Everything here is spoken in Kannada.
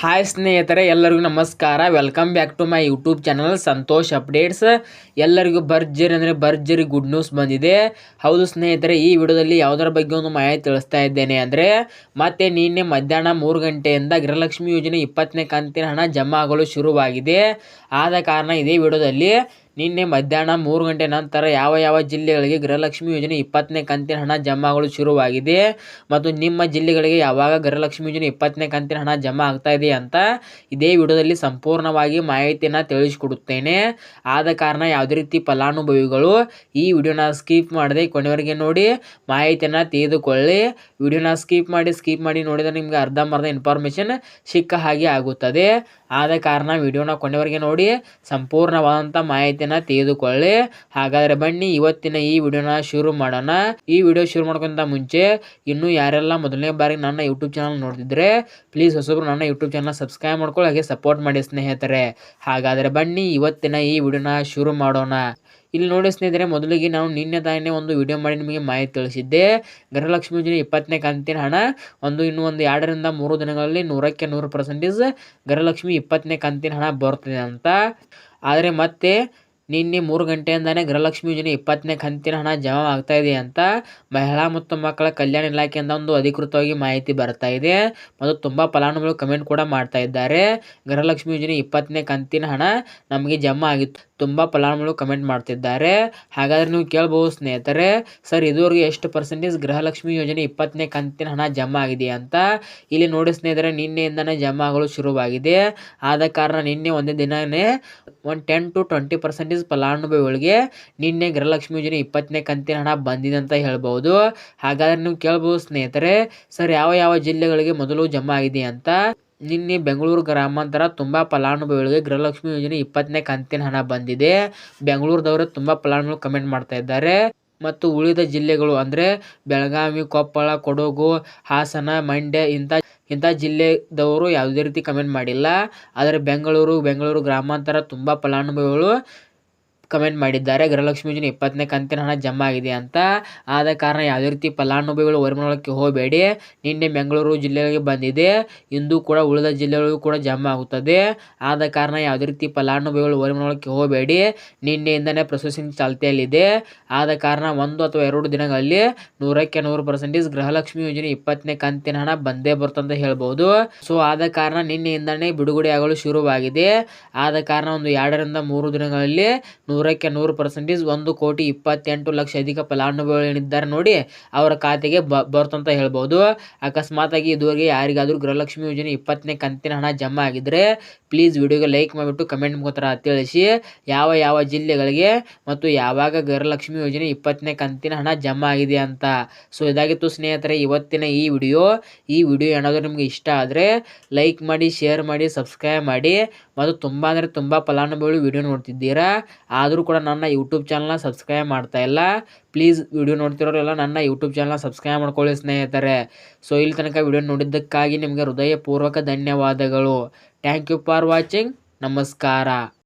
ಹಾಯ್ ಸ್ನೇಹಿತರೆ, ಎಲ್ಲರಿಗೂ ನಮಸ್ಕಾರ. Welcome back to my YouTube channel Santosh updates ಎಲ್ಲರಿಗೂ ಭರ್ಜರಿ ಅಂದರೆ ಭರ್ಜರಿ ಗುಡ್ ನ್ಯೂಸ್ ಬಂದಿದೆ. ಹೌದು ಸ್ನೇಹಿತರೆ, ಈ ವಿಡಿಯೋದಲ್ಲಿ ಯಾವುದರ ಬಗ್ಗೆ ಒಂದು ಮಾಹಿತಿ ತಿಳಿಸ್ತಾ ಇದ್ದೇನೆ ಅಂದರೆ, ಮತ್ತೆ ನಿನ್ನೆ ಮಧ್ಯಾಹ್ನ ಮೂರು ಗಂಟೆಯಿಂದ ಗೃಹಲಕ್ಷ್ಮಿ ಯೋಜನೆ ಇಪ್ಪತ್ತನೇ ಕಂತಿನ ಹಣ ಜಮಾ ಆಗಲು ಶುರುವಾಗಿದೆ. ಆದ ಕಾರಣ ಇದೇ ವಿಡಿಯೋದಲ್ಲಿ ನಿನ್ನೆ ಮಧ್ಯಾಹ್ನ ಮೂರು ಗಂಟೆ ನಂತರ ಯಾವ ಯಾವ ಜಿಲ್ಲೆಗಳಿಗೆ ಗೃಹಲಕ್ಷ್ಮಿ ಯೋಜನೆ ಇಪ್ಪತ್ತನೇ ಕಂತಿನ ಹಣ ಜಮಾಗಳು ಶುರುವಾಗಿದೆ ಮತ್ತು ನಿಮ್ಮ ಜಿಲ್ಲೆಗಳಿಗೆ ಯಾವಾಗ ಗೃಹಲಕ್ಷ್ಮಿ ಯೋಜನೆ ಇಪ್ಪತ್ತನೇ ಕಂತಿನ ಹಣ ಜಮಾ ಆಗ್ತಾ ಇದೆ ಅಂತ ಇದೇ ವಿಡಿಯೋದಲ್ಲಿ ಸಂಪೂರ್ಣವಾಗಿ ಮಾಹಿತಿಯನ್ನು ತಿಳಿಸಿಕೊಡುತ್ತೇನೆ. ಆದ ಕಾರಣ ಯಾವುದೇ ರೀತಿ ಫಲಾನುಭವಿಗಳು ಈ ವಿಡಿಯೋನ ಸ್ಕಿಪ್ ಮಾಡದೆ ಕೊನೆವರೆಗೆ ನೋಡಿ ಮಾಹಿತಿಯನ್ನು ತೆಗೆದುಕೊಳ್ಳಿ ವಿಡಿಯೋನ ಸ್ಕಿಪ್ ಮಾಡಿ ಸ್ಕಿಪ್ ಮಾಡಿ ನೋಡಿದರೆ ನಿಮಗೆ ಅರ್ಧಂಬರ್ಧ ಇನ್ಫಾರ್ಮೇಷನ್ ಸಿಕ್ಕ ಹಾಗೆ ಆಗುತ್ತದೆ. ಆದ ಕಾರಣ ವಿಡಿಯೋನ ಕೊನೆವರೆಗೆ ನೋಡಿ ಸಂಪೂರ್ಣವಾದಂಥ ಮಾಹಿತಿನ ತೆಗೆದುಕೊಳ್ಳಿ. ಹಾಗಾದರೆ ಬನ್ನಿ, ಇವತ್ತಿನ ಈ ವಿಡಿಯೋನ ಶುರು ಮಾಡೋಣ. ಈ ವಿಡಿಯೋ ಶುರು ಮಾಡ್ಕೊಂತ ಮುಂಚೆ, ಇನ್ನೂ ಯಾರೆಲ್ಲ ಮೊದಲನೇ ಬಾರಿ ನನ್ನ ಯೂಟ್ಯೂಬ್ ಚಾನಲ್ ನೋಡ್ತಿದ್ರೆ ಪ್ಲೀಸ್ ಹೊಸಬ್ರು ನನ್ನ ಯೂಟ್ಯೂಬ್ ಚಾನಲ್ ಸಬ್ಸ್ಕ್ರೈಬ್ ಮಾಡ್ಕೊಳ್ಳಿ, ಹಾಗೆ ಸಪೋರ್ಟ್ ಮಾಡಿ ಸ್ನೇಹಿತರೆ. ಹಾಗಾದರೆ ಬನ್ನಿ, ಇವತ್ತಿನ ಈ ವಿಡಿಯೋನ ಶುರು ಮಾಡೋಣ. ಇಲ್ಲಿ ನೋಡಿ ಸ್ನೇಹಿತರೆ, ಮೊದಲಿಗೆ ನಾವು ನಿನ್ನೆ ತಾನೇ ಒಂದು ವಿಡಿಯೋ ಮಾಡಿ ನಿಮಗೆ ಮಾಹಿತಿ ತಿಳಿಸಿದ್ದೆ. ಗೃಹಲಕ್ಷ್ಮಿ ಯೋಜನೆ ಇಪ್ಪತ್ತನೇ ಕಂತಿನ ಹಣ. ಒಂದು ಇನ್ನು ಒಂದು ಎರಡರಿಂದ ಮೂರು ದಿನಗಳಲ್ಲಿ ನೂರಕ್ಕೆ ನೂರು ಪರ್ಸೆಂಟೇಜ್ ಗೃಹಲಕ್ಷ್ಮಿ ಇಪ್ಪತ್ತನೇ ಕಂತಿನ ಹಣ ಬರ್ತದೆ ಅಂತ. ಆದರೆ ಮತ್ತೆ ನಿನ್ನೆ ಮೂರು ಗಂಟೆಯಿಂದಾನೆ ಗೃಹಲಕ್ಷ್ಮಿ ಯೋಜನೆ ಇಪ್ಪತ್ತನೇ ಕಂತಿನ ಹಣ ಜಮಾ ಆಗ್ತಾ ಇದೆ ಅಂತ ಮಹಿಳಾ ಮತ್ತು ಮಕ್ಕಳ ಕಲ್ಯಾಣ ಇಲಾಖೆಯಿಂದ ಒಂದು ಅಧಿಕೃತವಾಗಿ ಮಾಹಿತಿ ಬರ್ತಾ ಇದೆ. ಮತ್ತು ತುಂಬ ಫಲಾನುಭವಿಗಳು ಕಮೆಂಟ್ ಕೂಡ ಮಾಡ್ತಾ ಇದ್ದಾರೆ. ಗೃಹಲಕ್ಷ್ಮಿ ಯೋಜನೆ ಇಪ್ಪತ್ತನೇ ಕಂತಿನ ಹಣ ನಮಗೆ ಜಮಾ ಆಗಿತ್ತು. ತುಂಬ ಫಲಾನುಭವಿಗಳು ಕಮೆಂಟ್ ಮಾಡ್ತಿದ್ದಾರೆ. ಹಾಗಾದರೆ ನೀವು ಕೇಳ್ಬೋದು ಸ್ನೇಹಿತರೆ, ಸರ್ ಇದುವರೆಗೂ ಎಷ್ಟು ಪರ್ಸೆಂಟೇಜ್ ಗೃಹಲಕ್ಷ್ಮಿ ಯೋಜನೆ ಇಪ್ಪತ್ತನೇ ಕಂತಿನ ಹಣ ಜಮಾ ಆಗಿದೆ ಅಂತ ಇಲ್ಲಿ ನೋಡಿ ಸ್ನೇಹಿತರೆ, ನಿನ್ನೆಯಿಂದನೇ ಜಮಾ ಆಗಲು ಶುರುವಾಗಿದೆ. ಆದ ಕಾರಣ ನಿನ್ನೆ ಒಂದೇ ದಿನವೇ ಒಂದು ಟೆನ್ ಟು ಟ್ವೆಂಟಿ ಪರ್ಸೆಂಟೇಜ್ ಫಲಾನುಭವಿಗಳಿಗೆ ನಿನ್ನೆ ಗೃಹಲಕ್ಷ್ಮಿ ಯೋಜನೆ ಇಪ್ಪತ್ತನೇ ಕಂತಿನ ಹಣ ಬಂದಿದೆ ಅಂತ ಹೇಳ್ಬೋದು. ಹಾಗಾದರೆ ನೀವು ಕೇಳ್ಬೋದು ಸ್ನೇಹಿತರೆ, ಸರ್ ಯಾವ ಯಾವ ಜಿಲ್ಲೆಗಳಿಗೆ ಮೊದಲು ಜಮಾ ಆಗಿದೆ ಅಂತ? ನಿನ್ನೆ ಬೆಂಗಳೂರು ಗ್ರಾಮಾಂತರ ತುಂಬ ಫಲಾನುಭವಿಗಳಿಗೆ ಗೃಹಲಕ್ಷ್ಮಿ ಯೋಜನೆ ಇಪ್ಪತ್ತನೇ ಕಂತಿನ ಹಣ ಬಂದಿದೆ. ಬೆಂಗಳೂರದವರು ತುಂಬ ಫಲಾನುಭವಿಗಳು ಕಮೆಂಟ್ ಮಾಡ್ತಾ ಇದ್ದಾರೆ. ಮತ್ತು ಉಳಿದ ಜಿಲ್ಲೆಗಳು ಅಂದರೆ ಬೆಳಗಾವಿ, ಕೊಪ್ಪಳ, ಕೊಡಗು, ಹಾಸನ, ಮಂಡ್ಯ ಇಂಥ ಇಂಥ ಜಿಲ್ಲೆದವರು ಯಾವುದೇ ರೀತಿ ಕಮೆಂಟ್ ಮಾಡಿಲ್ಲ. ಆದರೆ ಬೆಂಗಳೂರು ಬೆಂಗಳೂರು ಗ್ರಾಮಾಂತರ ತುಂಬ ಫಲಾನುಭವಿಗಳು ಕಮೆಂಟ್ ಮಾಡಿದ್ದಾರೆ. ಗೃಹಲಕ್ಷ್ಮಿ ಯೋಜನೆ ಇಪ್ಪತ್ತನೇ ಕಂತಿನ ಹಣ ಜಮಾ ಆಗಿದೆ ಅಂತ. ಆದ ಕಾರಣ ಯಾವುದೇ ರೀತಿ ಫಲಾನುಭವಿಗಳು ಹೊರಮಳಕ್ಕೆ ಹೋಗಬೇಡಿ. ನಿನ್ನೆ ಬೆಂಗಳೂರು ಜಿಲ್ಲೆಗೆ ಬಂದಿದೆ. ಇಂದು ಕೂಡ ಉಳಿದ ಜಿಲ್ಲೆಗಳಿಗೂ ಕೂಡ ಜಮಾ ಆಗುತ್ತದೆ. ಆದ ಕಾರಣ ಯಾವುದೇ ರೀತಿ ಫಲಾನುಭವಿಗಳು ಹೊರಮಳಕ್ಕೆ ಹೋಗಬೇಡಿ. ನಿನ್ನೆಯಿಂದನೇ ಪ್ರೊಸೆಸಿಂಗ್ ಚಾಲ್ತಿಯಲ್ಲಿದೆ. ಆದ ಕಾರಣ ಒಂದು ಅಥವಾ ಎರಡು ದಿನಗಳಲ್ಲಿ ನೂರಕ್ಕೆ ನೂರು ಪರ್ಸೆಂಟೇಜ್ ಗೃಹಲಕ್ಷ್ಮಿ ಯೋಜನೆ ಇಪ್ಪತ್ತನೇ ಕಂತಿನ ಹಣ ಬಂದೇ ಬರ್ತಂತ ಹೇಳ್ಬೋದು. ಸೊ ಆದ ಕಾರಣ ನಿನ್ನೆಯಿಂದನೇ ಬಿಡುಗಡೆ ಆಗಲು ಶುರುವಾಗಿದೆ. ಆದ ಕಾರಣ ಒಂದು ಎರಡರಿಂದ ಮೂರು ದಿನಗಳಲ್ಲಿ ನೂರಕ್ಕೆ ನೂರು ಪರ್ಸೆಂಟೇಜ್ ಒಂದು ಕೋಟಿ ಇಪ್ಪತ್ತೆಂಟು ಲಕ್ಷ ಅಧಿಕ ಫಲಾನುಭವಿಗಳಿದ್ದಾರೆ ನೋಡಿ, ಅವರ ಖಾತೆಗೆ ಬ ಬರ್ತಂತ ಹೇಳ್ಬೋದು. ಅಕಸ್ಮಾತಾಗಿ ಇದುವರೆಗೆ ಯಾರಿಗಾದರೂ ಗೃಹಲಕ್ಷ್ಮಿ ಯೋಜನೆ ಇಪ್ಪತ್ತನೇ ಕಂತಿನ ಹಣ ಜಮಾ ಆಗಿದ್ದರೆ ಪ್ಲೀಸ್ ವಿಡಿಯೋಗೆ ಲೈಕ್ ಮಾಡಿಬಿಟ್ಟು ಕಮೆಂಟ್ ಮುಖಾಂತರ ತಿಳಿಸಿ. ಯಾವ ಯಾವ ಜಿಲ್ಲೆಗಳಿಗೆ ಮತ್ತು ಯಾವಾಗ ಗೃಹಲಕ್ಷ್ಮಿ ಯೋಜನೆ ಇಪ್ಪತ್ತನೇ ಕಂತಿನ ಹಣ ಜಮಾ ಆಗಿದೆ ಅಂತ. ಸೊ ಇದಾಗಿತ್ತು ಸ್ನೇಹಿತರೆ, ಇವತ್ತಿನ ಈ ವಿಡಿಯೋ. ಈ ವಿಡಿಯೋ ಏನಾದರೂ ನಿಮಗೆ ಇಷ್ಟ ಆದರೆ ಲೈಕ್ ಮಾಡಿ ಶೇರ್ ಮಾಡಿ ಸಬ್ಸ್ಕ್ರೈಬ್ ಮಾಡಿ. ಮತ್ತು ತುಂಬ ಅಂದರೆ ತುಂಬ ಫಲಾನುಭವಿಗಳು ವಿಡಿಯೋ ನೋಡ್ತಿದ್ದೀರಾ? ಆದರೂ ಕೂಡ ನನ್ನ ಯೂಟ್ಯೂಬ್ ಚಾನಲ್ನ ಸಬ್ಸ್ಕ್ರೈಬ್ ಮಾಡ್ತಾ ಇಲ್ಲ. ಪ್ಲೀಸ್ ವಿಡಿಯೋ ನೋಡ್ತಿರೋರೆಲ್ಲ ನನ್ನ ಯೂಟ್ಯೂಬ್ ಚಾನಲ್ನ ಸಬ್ಸ್ಕ್ರೈಬ್ ಮಾಡ್ಕೊಳ್ಳಿ ಸ್ನೇಹಿತರೆ. ಸೊ ಇಲ್ಲಿ ತನಕ ವಿಡಿಯೋ ನೋಡಿದ್ದಕ್ಕಾಗಿ ನಿಮಗೆ ಹೃದಯಪೂರ್ವಕ ಧನ್ಯವಾದಗಳು. ಥ್ಯಾಂಕ್ ಯು ಫಾರ್ ವಾಚಿಂಗ್ ನಮಸ್ಕಾರ.